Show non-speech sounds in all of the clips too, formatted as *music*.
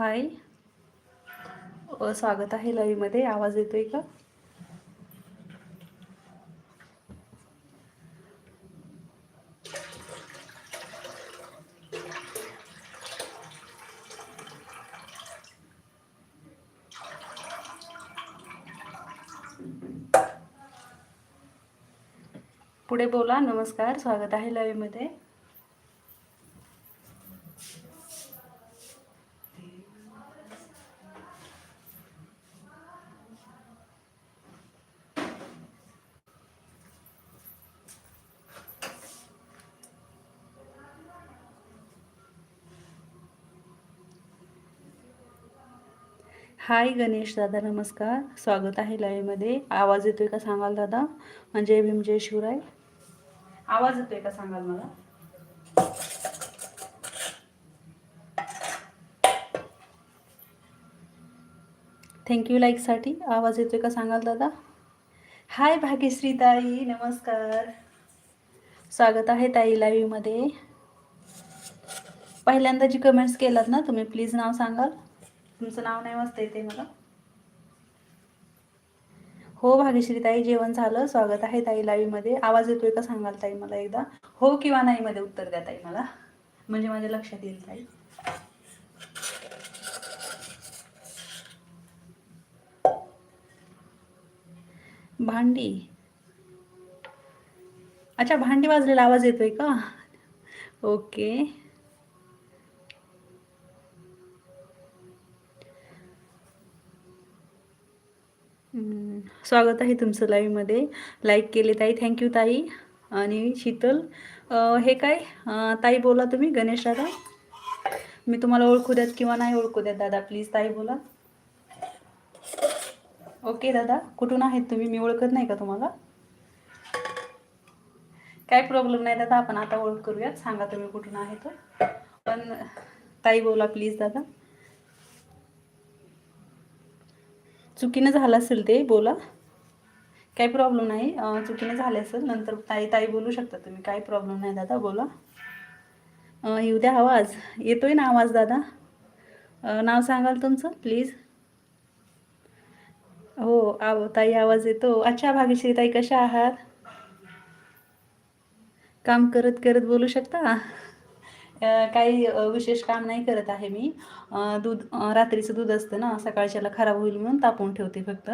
हाय. स्वागत आहे लाईव्हमध्ये आवाज येतोय का? पुढे बोला. नमस्कार. स्वागत आहे लाईव्हमध्ये हाय गणेश दादा नमस्कार. स्वागत आहे लाईव्हमध्ये. आवाज येतोय का सांगाल दादा? म्हणजे भीम जय शिवराय आवाज येतोय का सांगाल मला? थँक्यू लाईकसाठी आवाज येतोय का सांगाल दादा? हाय भाग्यश्री ताई नमस्कार. स्वागत आहे ताई लाईव्हमध्ये. पहिल्यांदा जी कमेंट्स केलात ना तुम्ही प्लीज नाव सांगाल. तुमचं नाव नाही वाचता येते मला? हो भाग्यश्री ताई जेवण झालं. स्वागत आहे ताई लाईव्हमध्ये आवाज येतोय का सांगाल ताई मला एकदा? हो किंवा नाही मध्ये उत्तर द्या ताई मला. म्हणजे माझ्या लक्षात येईल ताई. भांडी. अच्छा भांडी वाजलेला आवाज येतोय का? ओके. स्वागत आहे तुमचं लाईव्हमध्ये लाईक केले ताई थँक्यू ताई. आणि शीतल हे काय? ताई बोला तुम्ही गणेश दादा. मी तुम्हाला ओळखू द्यात किंवा नाही ओळखू द्यात दादा प्लीज ताई बोला. ओके दादा कुठून आहेत तुम्ही? मी ओळखत नाही का तुम्हाला? काय प्रॉब्लेम नाही दादा आपण आता ओळख करूयात. सांगा तुम्ही कुठून आहे तर पण ताई बोला प्लीज दादा. चुकीनं झालं असेल ते बोला. काही प्रॉब्लेम नाही. चुकीने झाले असेल नंतर ताई ताई बोलू शकता तुम्ही. काही प्रॉब्लेम नाही दादा बोला. येऊ द्या आवाज. येतोय ना आवाज दादा? नाव सांगाल तुमचं प्लीज हो आव ताई आवाज येतो. अच्छा भाग्यश्री ताई कशा आहात? काम करत करत बोलू शकता? काही विशेष काम नाही करत आहे मी. दूध रात्रीचं दूध असतं ना सकाळच्याला खराब होईल म्हणून तापवून ठेवते फक्त.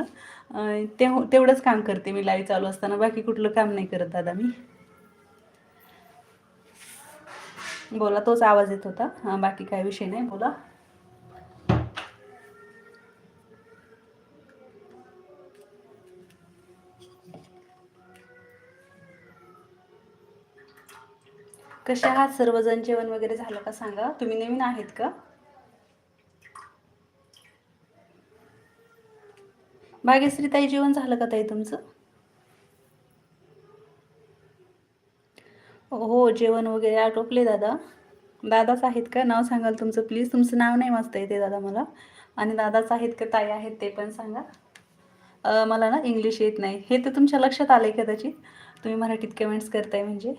ते तेवढंच काम करते मी लाईव्ह चालू असताना बाकी कुठलं काम नाही करत दादा मी. बोला तोच आवाज येत होता. बाकी काही विषय नाही बोला. कसे आहात सर्वजण? जेवण वगैरे झालं का सांगा. तुम्ही नवीन आहेत का? भाग्यश्री ताई जेवण झालं का ताई तुमचं? हो जेवण वगैरे आटोपले दादा. दादाच आहेत का? नाव सांगाल तुमचं प्लीज तुमचं नाव नाही वाचता येते दादा मला. आणि दादाच आहेत का ताई आहेत ते पण सांगा. मला ना इंग्लिश येत नाही. हे तर तुमच्या लक्षात आलं आहे कदाचित. तुम्ही मराठीत कमेंट्स करताय म्हणजे.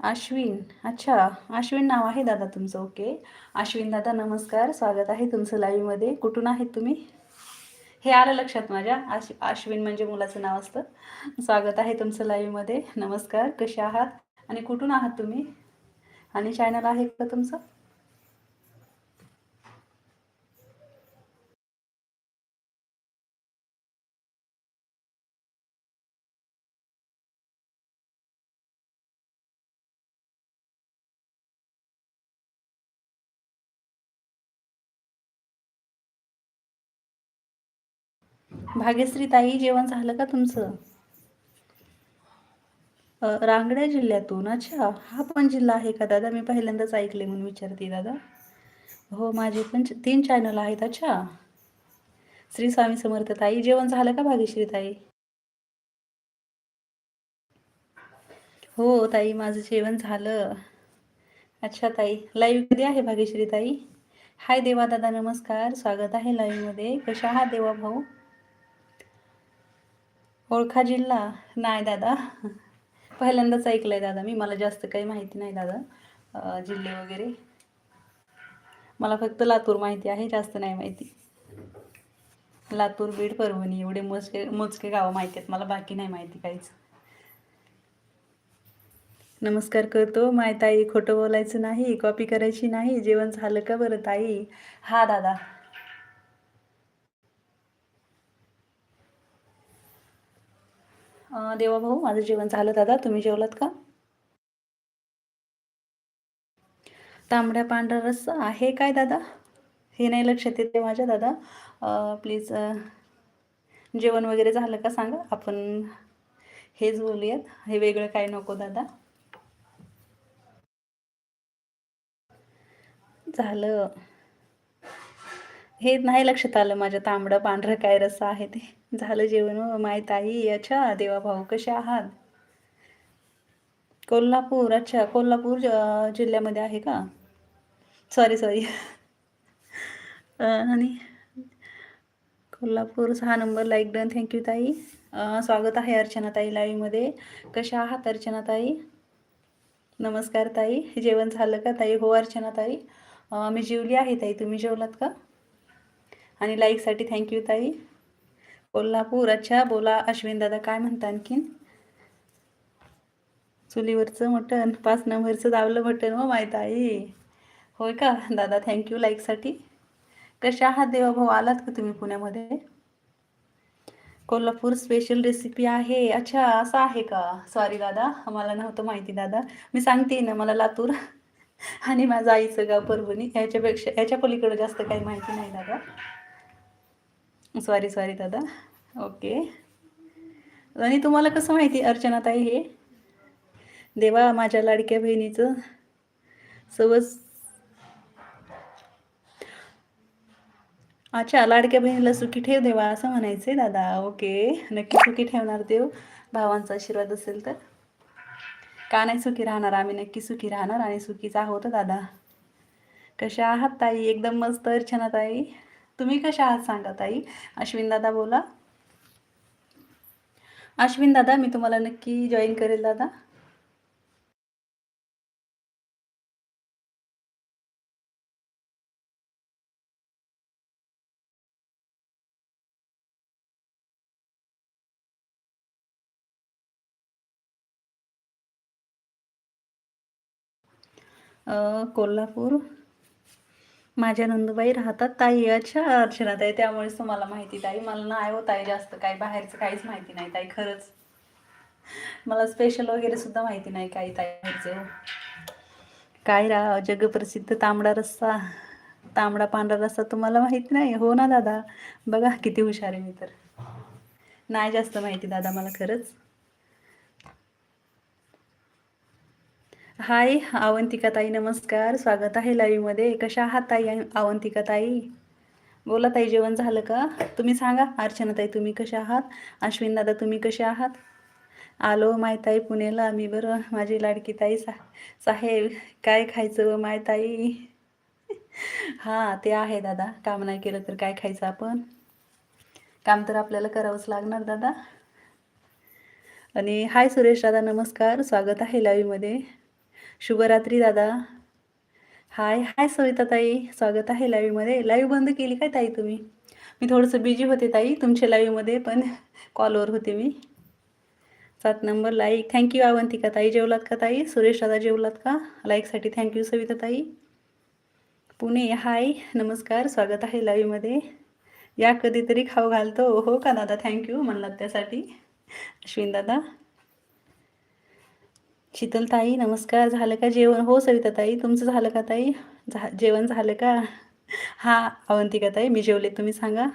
अश्विन. अच्छा अश्विन नाव आहे दादा तुमचं ओके. अश्विन दादा नमस्कार. स्वागत आहे तुमचं लाईव्हमध्ये कुठून आहेत तुम्ही? हे आलं लक्षात माझ्या. आश अश्विन म्हणजे मुलाचं नाव असतं. स्वागत आहे तुमचं लाईव्हमध्ये नमस्कार. कसे आहात? आणि कुठून आहात तुम्ही? आणि चॅनल आहे का तुमचं? भाग्यश्री ताई जेवण झालं का तुमचं? रांगड्या जिल्ह्यातून. अच्छा हा पण जिल्हा आहे का दादा? मी पहिल्यांदाच ऐकले म्हणून विचारते दादा. हो माझे पण च- तीन चॅनल आहेत. अच्छा. श्री स्वामी समर्थ ताई जेवण झालं का भाग्यश्री ताई? हो ताई माझं जेवण झालं. अच्छा ताई लाईव्ह कधी आहे भाग्यश्री ताई? हाय देवा दादा नमस्कार. स्वागत आहे लाईव्हमध्ये कशा आहात देवा भाऊ? ओळखा जिल्हा? नाही दादा. पहिल्यांदाच ऐकलं आहे दादा मी. मला जास्त काही माहिती नाही दादा. जिल्हे वगैरे. मला फक्त लातूर माहिती आहे जास्त नाही माहिती. लातूर बीड परभणी एवढे मोजके मोजके गावं माहिती आहेत. मला बाकी नाही माहिती काहीच. नमस्कार करतो. माय ताई खोटं बोलायचं नाही कॉपी करायची नाही. जेवण झालं का बरं ताई? हा दादा. देवा भाऊ माझं जेवण झालं दादा. तुम्ही जेवलात का? तांबड्या पांढरा रस्सा आहे काय दादा? हे नाही लक्षात येते माझ्या दादा. प्लीज जेवण वगैरे झालं का सांगा? आपण हेच बोलूयात. हे वेगळं काय नको दादा. झालं. हे नाही लक्षात आलं माझ्या तांबडं पांढरं काय रस्सा आहे ते. झालं जेवण हो. माय ताई अच्छा देवा भाऊ कसे आहात? कोल्हापूर अच्छा कोल्हापूर जिल्ह्यामध्ये आहे का? सॉरी सॉरी आणि कोल्हापूर सहा नंबर लाईक डन थँक्यू ताई. स्वागत आहे अर्चना ताई लाईव्हमध्ये कशा आहात अर्चना ताई? नमस्कार ताई. जेवण झालं का ताई? हो अर्चना ताई. मी जेवली आहे ताई. तुम्ही जेवलात का? आणि लाईकसाठी थँक्यू ताई. कोल्हापूर अच्छा बोला अश्विन दादा काय म्हणता आणखीन? चुलीवरचं मटण पाच नंबरचं दावलं मटण हो माहीत आई होय का? दादा थँक्यू लाईकसाठी कशा आहात देवा भाऊ? आलात का तुम्ही पुण्यामध्ये? कोल्हापूर स्पेशल रेसिपी आहे. अच्छा असं आहे का? सॉरी दादा मला नव्हतं माहिती दादा. मी सांगते ना मला लातूर आणि माझं आईचं गाव परभणी याच्यापेक्षा याच्या पलीकडे जास्त काही माहिती नाही दादा. सॉरी सॉरी दादा. ओके आणि तुम्हाला कसं माहिती अर्चनाताई हे? देवा माझ्या लाडक्या बहिणीचं सवस अच्छा लाडक्या बहिणीला सुखी ठेव देवा असं म्हणायचं आहे दादा. ओके नक्की सुखी ठेवणार देव. भावांचा आशीर्वाद असेल तर. का नाही सुखी राहणार? आम्ही नक्की सुखी राहणार आणि सुखीच आहोत दादा. कशा आहात ताई? एकदम मस्त अर्चना ताई तुम्ही कशा आहात सांगा ताई? अश्विन दादा बोला. अश्विन दादा मी तुम्हाला नक्की जॉईन करेल दादा. अ, कोल्हापूर. माझ्या नंदुबाई राहतात ताई अच्छा अर्चना ताई त्यामुळेच तुम्हाला माहिती ताई. मला नाही हो ताई जास्त काही बाहेरचं काहीच माहिती नाही ताई खरंच. मला स्पेशल वगैरे सुद्धा माहिती नाही काही ताईचं. काय रा जगप्रसिद्ध तांबडा रस्सा तांबडा पांढरा रस्सा तुम्हाला माहिती नाही? हो ना दादा. बघा किती हुशार आहे मी तर. नाही जास्त माहिती दादा मला खरंच. हाय अवंतिका ताई नमस्कार. स्वागत आहे लाईव्हमध्ये कशा आहात ताई अवंतिका ताई? बोला ताई जेवण झालं का? तुम्ही सांगा. अर्चना ताई तुम्ही कशा आहात? अश्विन दादा तुम्ही कसे आहात? आलो माय ताई पुण्याला. मी बरं. माझी लाडकी ताई सा साहेब काय खायचं व माय ताई? हां ते आहे दादा. काम नाही केलं तर काय खायचं आपण? काम तर आपल्याला करावंच लागणार दादा. आणि हाय सुरेश दादा नमस्कार. स्वागत आहे लाईव्हमध्ये शुभरात्री दादा. हाय हाय सविता ताई. स्वागत आहे लाईव्हमध्ये लाईव्ह बंद केली काय ताई तुम्ही? मी थोडंसं बिझी होते ताई तुमच्या लाईव्हमध्ये पण कॉलवर होते मी. सात नंबर लाईक थँक्यू अवंतिका ताई. जेवलात का ताई? सुरेश दादा जेवलात का? लाईकसाठी थँक्यू सविता ताई. पुणे हाय नमस्कार. स्वागत आहे लाईव्हमध्ये या कधीतरी खाऊ घालतो. हो का दादा? थँक्यू म्हणलात त्यासाठी. अश्विन दादा. शीतलताई नमस्कार. झालं का जेवण? हो सविताताई. तुमचं झालं का ताई? झा जेवण झालं का? हा अवंतिका ताई मी जेवले. तुम्ही सांगा.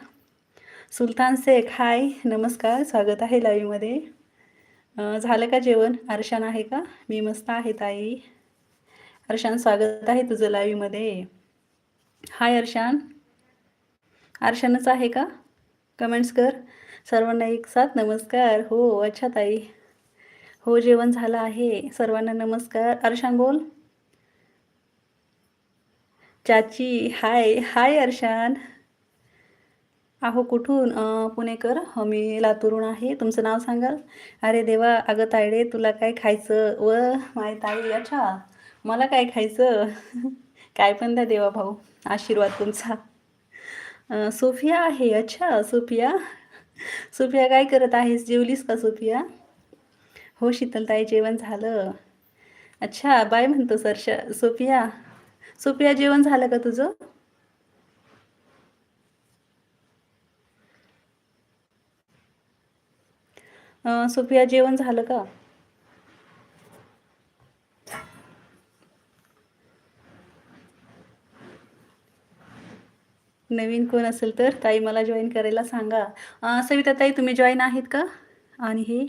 सुलतान शेख हाय. नमस्कार. स्वागत आहे लाईव्हमध्ये. झालं का जेवण? अर्शान आहे का? मी मस्त आहे ताई. अर्शान स्वागत आहे तुझं लाईव्हमध्ये. हाय अर्शान अर्शानच आहे का? कमेंट्स कर. सर्वांना एक साथ नमस्कार. हो अच्छा ताई. हो जेवण झालं आहे. सर्वांना नमस्कार. अर्शान बोल. चाची हाय. हाय अर्शान. अहो कुठून? पुणेकर. मी लातूरून आहे. तुमचं नाव सांगाल? अरे देवा अगं तायडे तुला काय खायचं? व माय ताई अच्छा. मला काय खायचं? *laughs* काय पण द्या देवा भाऊ. आशीर्वाद तुमचा. सुफिया सोफिया आहे. अच्छा सोफिया. सोफिया काय करत आहेस? जेवलीस का सोफिया? हो शीतलताई जेवण झालं. अच्छा बाय म्हणतो सरशा सोफिया सोफिया जेवण झालं का तुझं? अं, सोफिया जेवण झालं का? नवीन कोण असेल तर ताई मला जॉईन करायला सांगा. सविता ताई तुम्ही जॉईन आहेत का? आणि हे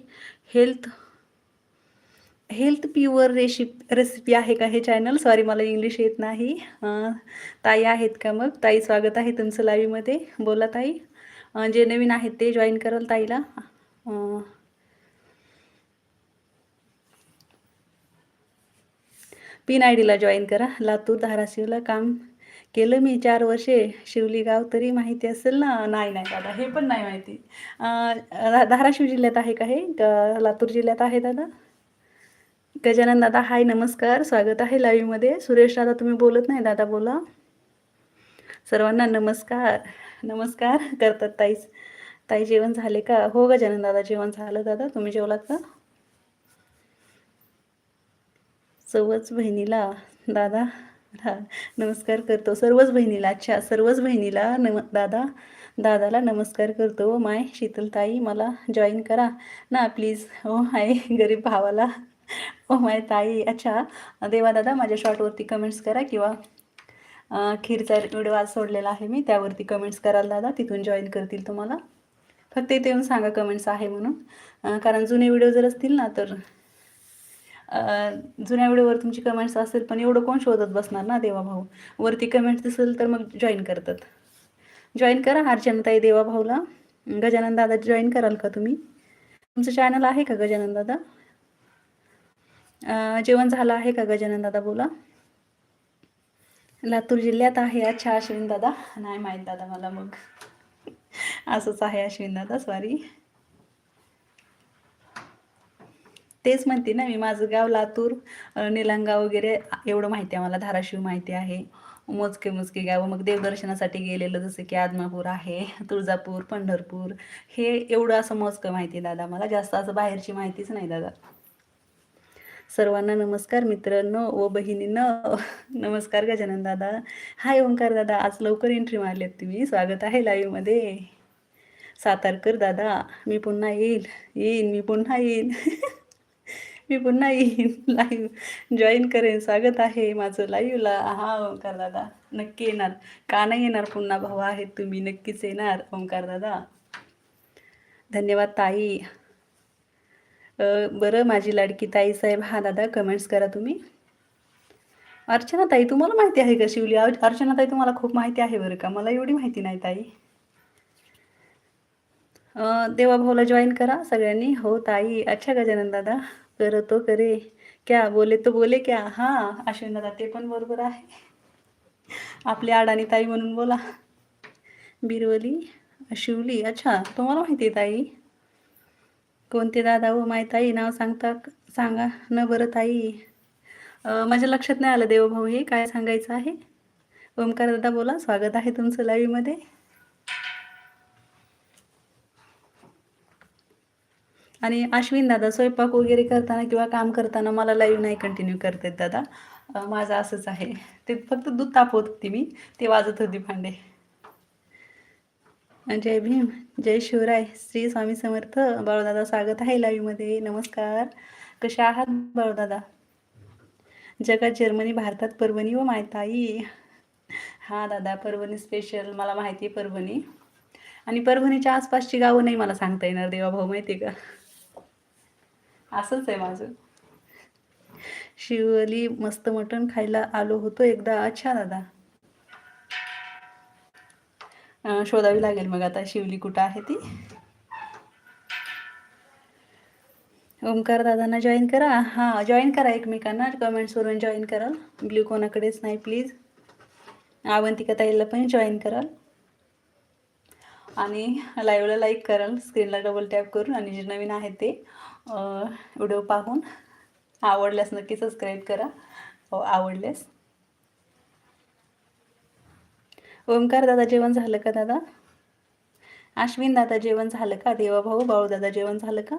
health health pure recipe recipe आहे का हे चॅनल सॉरी मला इंग्लिश येत नाही. ताई आहेत का मग? ताई स्वागत आहे तुमचं लाईव्हमध्ये बोला ताई. जे नवीन आहेत ते जॉईन कराल ताईला. पिन आय डीला जॉईन करा. लातूर धाराशिवला काम केलं मी चार वर्षे. शिवली गाव तरी माहिती असेल ना? नाही नाही दादा हे पण नाही माहिती. धाराशिव जिल्ह्यात आहे का हे? लातूर जिल्ह्यात आहे दादा? गजानन दादा हाय नमस्कार. स्वागत आहे लाईव्हमध्ये सुरेश दादा तुम्ही बोलत नाही? दादा बोला. सर्वांना नमस्कार. नमस्कार करतात ताईच. ताई जेवण झाले का? हो गजानन दादा जेवण झालं दादा. तुम्ही जेवलात का? सर्वच बहिणीला दादा नमस्कार करतो. सर्वच बहिणीला अच्छा सर्वच बहिणीला नम दादा दादाला नमस्कार करतो. माय शीतलताई मला जॉईन करा. ना प्लीज हो हाय गरीब भावाला. *laughs* ओ माय ताई अच्छा. देवा दादा माझ्या शॉर्टवरती कमेंट्स करा किंवा खीरचा व्हिडिओ आज सोडलेला आहे मी त्यावरती कमेंट्स कराल दादा तिथून जॉईन करतील तुम्हाला. फक्त इथे येऊन सांगा कमेंट्स आहे म्हणून. कारण जुने व्हिडिओ जर असतील ना तर जुन्या व्हिडिओवर तुमची कमेंट्स असेल पण एवढं कोण शोधत बसणार ना देवा भाऊ? वरती कमेंट्स दिसेल तर मग जॉईन करतात. जॉईन करा अर्चनाताई देवा भाऊला. गजानन दादा जॉईन कराल का तुम्ही? तुमचं चॅनल आहे का गजानन दादा? जेवण झालं आहे का गजानन दादा बोला? लातूर जिल्ह्यात आहे अच्छा अश्विन दादा. नाही माहीत दादा मला मग. असंच आहे अश्विन दादा सॉरी तेच म्हणते ना मी माझं गाव लातूर निलंगा वगैरे एवढं माहिती आहे मला धाराशिव माहिती आहे. मोजके मोजके गावं मग देवदर्शनासाठी गेलेलं जसं की आदमापूर आहे तुळजापूर पंढरपूर. हे एवढं असं मोजकं माहिती आहे दादा मला जास्त असं बाहेरची माहितीच नाही दादा. सर्वांना नमस्कार मित्रांनो व बहिणीनं. नमस्कार गजानन दादा. हाय ओंकार दादा आज लवकर एंट्री आहेत तुम्ही. स्वागत आहे लाईव्हमध्ये सातारकर दादा मी पुन्हा येईल. येईन मी पुन्हा येईन. *laughs* मी पुन्हा येईन. लाईव्ह जॉईन करेन. स्वागत आहे माझं लाईव्हला हा ओंकार दादा नक्की येणार. का नाही येणार पुन्हा भाऊ आहेत तुम्ही नक्कीच येणार ओंकार दादा. धन्यवाद ताई. बरं माझी लाडकी ताई साहेब हा दादा कमेंट्स करा तुम्ही. अर्चना ताई तुम्हाला माहिती आहे का शिवली? अर्चना ताई तुम्हाला खूप माहिती आहे बरं का? मला एवढी माहिती नाही ताई. देवाभाऊला जॉईन करा सगळ्यांनी. हो ताई अच्छा गजानन दादा. कर तो करे. क्या? बोले तो बोले क्या? हां अश्विन दादा ते पण बरोबर आहे. आपली अडाणी ताई म्हणून बोला. बिरवली शिवली अच्छा तुम्हाला माहिती आहे ताई? कोणते दादा हो माय ताई नाव सांगता सांगा न बरं ताई. माझ्या लक्षात नाही आलं देवभाऊ हे. काय सांगायचं आहे? ओमकार दादा बोला. स्वागत आहे तुमचं लाईव्हमध्ये आणि अश्विन दादा स्वयंपाक वगैरे करताना किंवा काम करताना मला लाईव्ह नाही कंटिन्यू करतात दादा. माझं असंच आहे. ते फक्त दूध तापवत होती मी. ते वाजत होती भांडे. जय भीम जय शिवराय श्री स्वामी समर्थ. बाळूदादा स्वागत आहे लाईव्हमध्ये नमस्कार. कसे आहात बाळूदादा? जगात जर्मनी भारतात परभणी व मायताई? हां दादा परभणी स्पेशल मला माहिती आहे परभणी आणि परभणीच्या आसपासची गावं नाही मला सांगता येणार देवा भाऊ माहिती आहे का? असंच आहे माझं. शिवली मस्त मटण खायला आलो होतो एकदा. अच्छा दादा. शोधावी लागेल मग आता शिवली कुठं आहे ती. ओमकार दादांना जॉईन करा. हां जॉईन करा एकमेकांना. कमेंट्सवरून जॉईन कराल ब्ल्यू कोणाकडेच नाही प्लीज अवंतिका ताईला पण जॉईन कराल आणि लाईव्हला लाईक कराल. स्क्रीनला डबल टॅप करून. आणि जे नवीन आहे ते व्हिडिओ पाहून आवडल्यास नक्की सबस्क्राईब करा. हो आवडल्यास. ओमकार दादा जेवण झालं का दादा? अश्विन दादा जेवण झालं का? देवा भाऊ भाऊ दादा जेवण झालं का?